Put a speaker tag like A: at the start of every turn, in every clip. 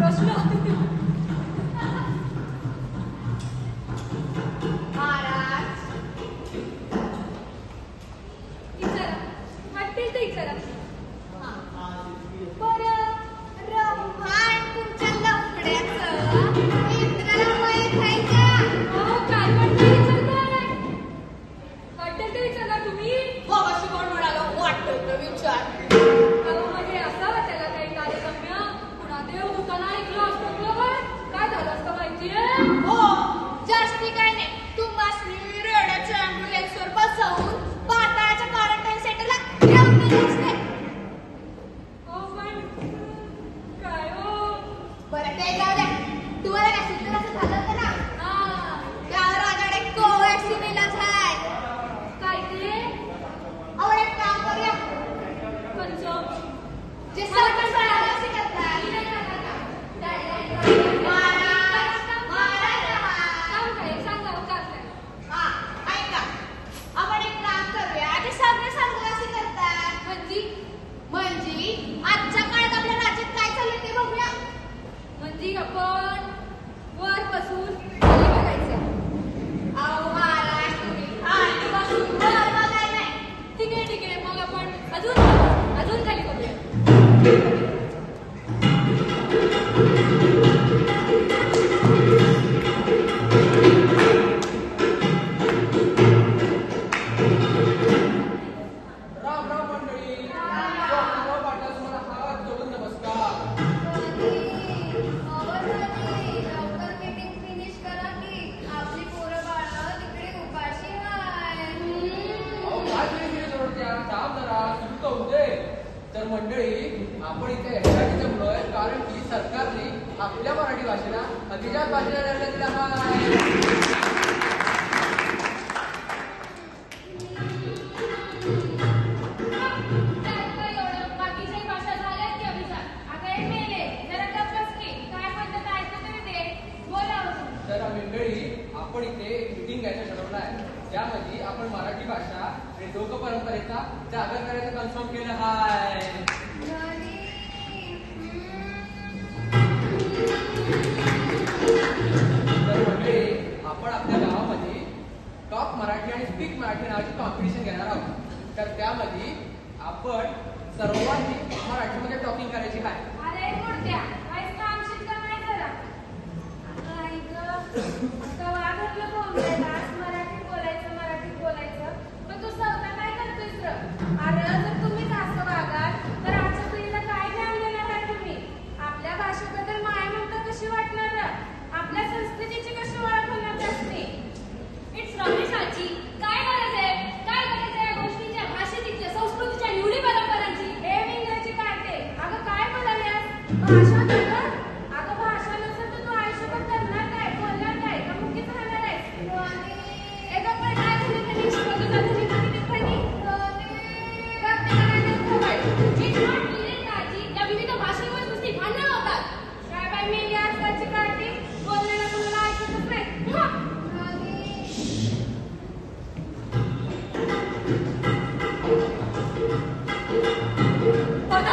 A: प्रश्न? तर मंडळी आपण इथे यासाठी जमलोय कारण की सरकारने आपल्या मराठी भाषेला अतिजात भाषेला लढण्यात दिला मंडळी आपण इथे मिटिंग घ्यायचं ठरवलं आहे त्यामध्ये आपण मराठी भाषा लोक परंपरेचा जागर करायचं कन्फर्म केलं. हाय. आपण आपल्या गावामध्ये टॉप मराठी आणि स्पीक मराठी नावाची कॉम्पिटिशन घेणार आहोत. तर त्यामध्ये आपण सर्वांनी मराठीमध्ये टॉकिंग करायची
B: काय आपल्या भाषेबद्दल माया म्हणता कशी वाटणार? आपल्या संस्कृतीची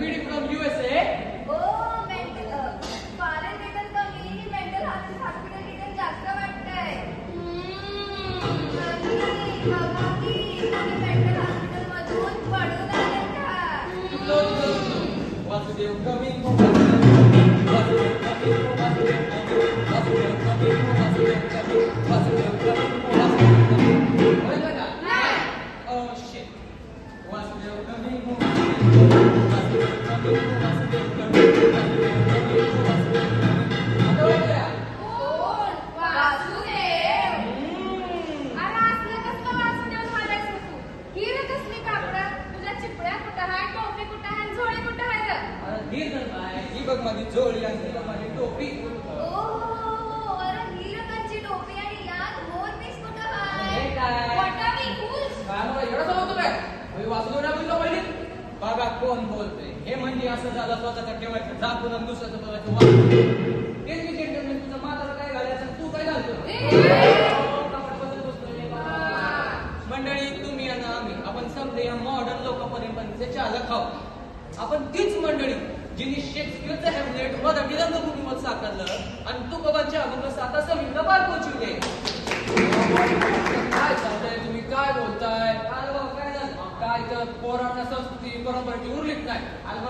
A: feed from USA.
C: ओ मेंटल फॉरेन रिटर्न कमी मेंटल हॉस्पिटल रिटर्न जास्त वाटतंय hmm. नवीन बाबा की तुम्ही मेंटल हॉस्पिटल मधून पडून आले का
A: No, no, no. Vasudev coming for Vasudev. Vasudev coming for Vasudev coming. Vasudev coming for Vasudev coming. Vasudev coming
C: for Vasudev
A: coming. कळलं का? Oh, shit. Vasudev coming for Vasudev coming. कोण बोलतोय? हे म्हणजे असं झालं स्वतःचा ठेवायचं जा दुसऱ्याचं बघायचं पोहराटा संस्कृती परंपरेची उरलीच नाही. आणि